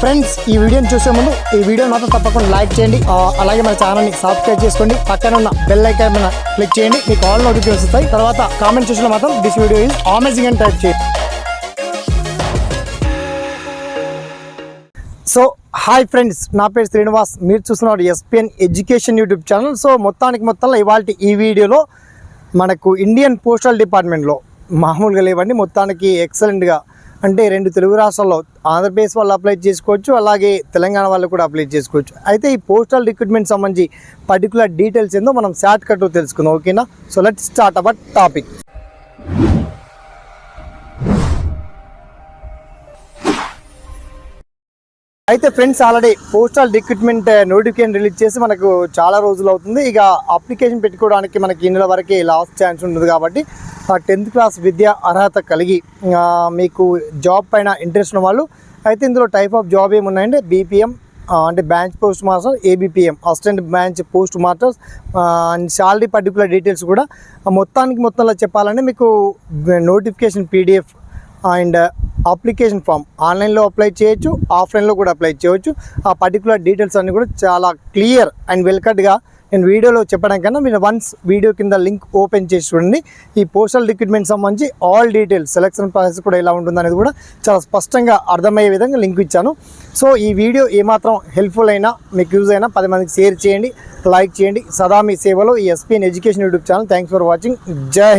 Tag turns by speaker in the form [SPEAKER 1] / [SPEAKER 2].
[SPEAKER 1] Friends ఈ వీడియోని చూసే ముందు ఈ వీడియో మాత్రం తప్పకుండా లైక్ చేయండి. అలాగే మన ఛానల్ని సబ్స్క్రైబ్ చేసుకోండి. పక్కన ఉన్న బెల్ ఐకాన్ మీద క్లిక్ చేయండి. మీకు ఆల్ నోటిఫికేషన్ వస్తాయి. తర్వాత కామెంట్ చూసిన మాత్రం దిస్ వీడియో ఈజ్ అమేజింగ్ అని టైప్ చేయండి. సో హాయ్ ఫ్రెండ్స్ నా పేరు శ్రీనివాస్. మీరు చూస్తున్నారు SPN education YouTube channel so మొత్తానికి మొత్తంలో ఇవాళ ఈ వీడియోలో మనకు ఇండియన్ పోస్టల్ డిపార్ట్మెంట్లో మామూలుగా లేవండి. మొత్తానికి ఎక్సలెంట్గా అంటే రెండు తెలుగు రాష్ట్రాల్లో ఆంధ్రప్రదేశ్ వాళ్ళు అప్లై చేసుకోవచ్చు అలాగే తెలంగాణ వాళ్ళు కూడా అప్లై చేసుకోవచ్చు. అయితే ఈ పోస్టల్ రిక్రూట్మెంట్ సంబంధించి పర్టికులర్ డీటెయిల్స్ ఏందో మనం షార్ట్ కట్ తెలుసుకుందాం ఓకేనా? So let start our topic అయితే friends already postal recruitment notification release చేసి మనకు చాలా రోజులు అవుతుంది. ఇక అప్లికేషన్ పెట్టుకోవడానికి మనకి ఈ నెల వరకే లాస్ట్ ఛాన్స్ ఉంటుంది కాబట్టి టెన్త్ క్లాస్ విద్య అర్హత కలిగి మీకు జాబ్ పైన ఇంట్రెస్ట్ ఉన్న వాళ్ళు అయితే ఇందులో టైప్ ఆఫ్ జాబ్ ఏమున్నాయంటే బీపీఎం అంటే branch post master ABPM assistant branch post masters and salary particular details కూడా మొత్తానికి మొత్తంలో చెప్పాలంటే మీకు notification PDF and application form ఆన్లైన్లో అప్లై చేయొచ్చు ఆఫ్లైన్లో కూడా అప్లై చేయొచ్చు. ఆ పర్టికులర్ డీటెయిల్స్ అన్నీ కూడా చాలా క్లియర్ అండ్ వెల్కట్గా నేను వీడియోలో చెప్పడం కన్నా మీరు వన్స్ వీడియో కింద లింక్ ఓపెన్ చేసి చూడండి. ఈ పోస్టల్ రిక్రూట్మెంట్ సంబంధించి ఆల్ డీటెయిల్స్ సెలక్షన్ ప్రాసెస్ కూడా ఎలా ఉంటుందనేది కూడా చాలా స్పష్టంగా అర్థమయ్యే విధంగా లింక్ ఇచ్చాను. సో ఈ వీడియో ఏమాత్రం హెల్ప్ఫుల్ అయినా మీకు యూజ్ అయినా పది మందికి షేర్ చేయండి లైక్ చేయండి. సదా మీ సేవలో ఈ SPN education YouTube channel thanks for watching జై హింద్.